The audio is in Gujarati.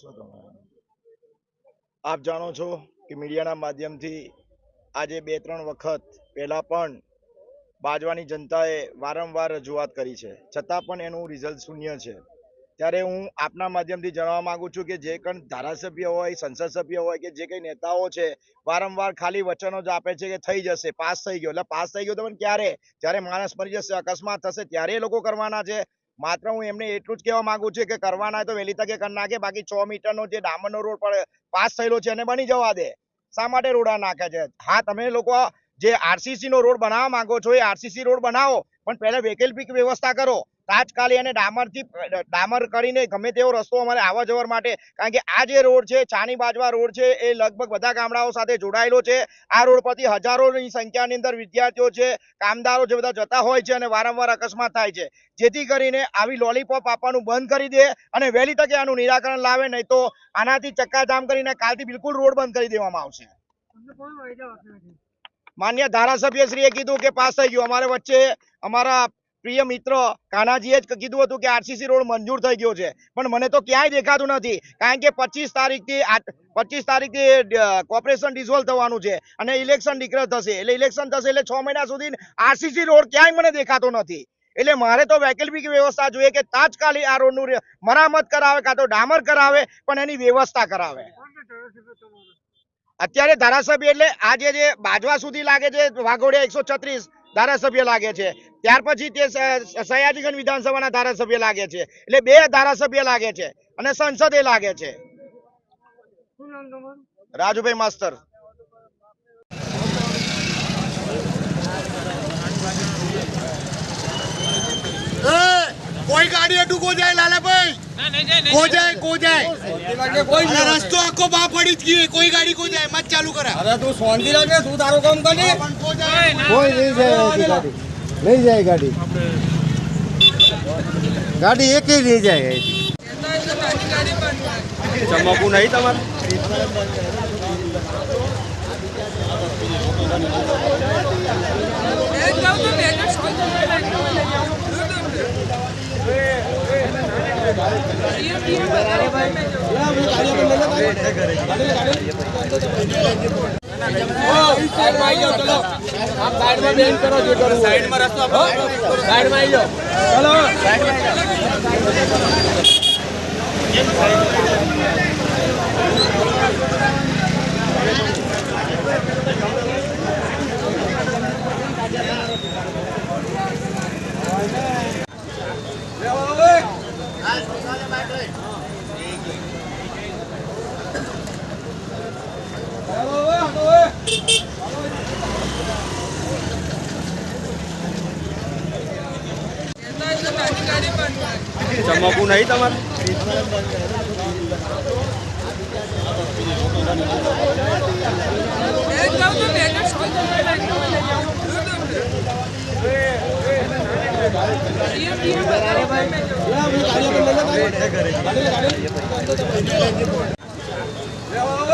કહેશો તમે આપ જાણો છો કે મીડિયાના માધ્યમથી આજે બે ત્રણ વખત પહેલા પણ બાજવાની જનતાએ વારંવાર રજૂઆત કરી છે. છતાં પણ એનું રિઝલ્ટ શૂન્ય છે. ત્યારે હું આપના માધ્યમથી જણાવવા માંગુ છું કે જે કંઈ ધારાસભ્ય હોય, સંસદ સભ્ય હોય કે જે કઈ નેતાઓ છે, વારંવાર ખાલી વચનો જ આપે છે કે થઈ જશે, પાસ થઈ ગયો. એટલે પાસ થઈ ગયો તો ક્યારે? જ્યારે માણસ મરી જશે, અકસ્માત થશે, ત્યારે એ લોકો કરવાના છે. માત્ર હું એમને એટલું જ કહેવા માંગુ છું કે કરવાના તો વહેલી તકે કરી નાખે. બાકી છ મીટરનો જે ડામરનો રોડ પર પાસ થયેલો છે એને બની જવા દે. શા માટે રોડા નાખે છે? હા, તમે લોકો જે આરસીસી નો રોડ બનાવવા માંગો છો એ આરસીસી રોડ બનાવો, પણ પહેલા વૈકલ્પિક વ્યવસ્થા કરો. તાત્કાલિક અને ડામરથી, ડામર કરીને ગમે તેવો રસ્તો અમારે આવવા જવા માટે. કારણ કે આ જે રોડ છે, ચાની બાજવા રોડ છે, એ લગભગ બધા ગામડાઓ સાથે જોડાયેલો છે. આ રોડ પરથી હજારોની સંખ્યાની અંદર વિદ્યાર્થીઓ છે, કામદારો જે બધા જતા હોય છે અને વારંવાર અકસ્માત થાય છે. જેથી કરીને આવી લોલીપોપ આપવાનું બંધ કરી દે અને વહેલી તકે આનું નિરાકરણ લાવે, નહીં તો આનાથી ચક્કાજામ કરીને કાલથી બિલકુલ રોડ બંધ કરી દેવામાં આવશે. માન્ય ધારાસભ્યશ્રીએ કીધું કે પાસ થઈ ગયું. અમારે વચ્ચે અમારા પ્રિય મિત્ર, કાનાજીએ જ કીધું હતું કે આરસીસી રોડ મંજૂર થઈ ગયો છે. પણ મને તો ક્યાંય દેખાતું નથી. કારણ કે પચીસ તારીખથી પચીસ તારીખથી કોર્પોરેશન ડિઝોલ્વ થવાનું છે અને ઇલેક્શન ડિક્લેર થશે. એટલે ઇલેક્શન થશે એટલે છ મહિના સુધી આરસીસી રોડ ક્યાંય મને દેખાતો નથી. એટલે મારે તો વૈકલ્પિક વ્યવસ્થા જોઈએ કે તાત્કાલિક આ રોડનું મરામત કરાવે કાં તો ડામર કરાવે, પણ એની વ્યવસ્થા કરાવે. અત્યારે ધારાસભ્ય એટલે આજે જે બાજવા સુધી લાગે છે, વાઘોડિયા એકસો છત્રીસ ધારાસભ્ય લાગે છે. ત્યાર પછી તે સયાજીગંજ વિધાનસભાના ધારાસભ્ય લાગે છે. એટલે બે ધારાસભ્ય લાગે છે અને સંસદે લાગે છે. રાજુભાઈ માસ્તર. કોઈ ગાડી અટુકો જાય લાલાભાઈ કો જાય કો જાય કોઈ રસ્તો આખો બા પડી જ ગઈ કોઈ ગાડી કો જાય મત ચાલુ કરા અરે તું શાંતિ રાખે તું તારું કામ કરી પણ કો જાય કોઈ નહીં જાય ગાડી નહીં જાય ગાડી. ગાડી એકેય નહીં જાય નહીં તમારે? સાઈડમાં રસ્તો સાઈડમાં આવી જાઓ. ચલો. ચમકવું નહીં તમારે Yeah.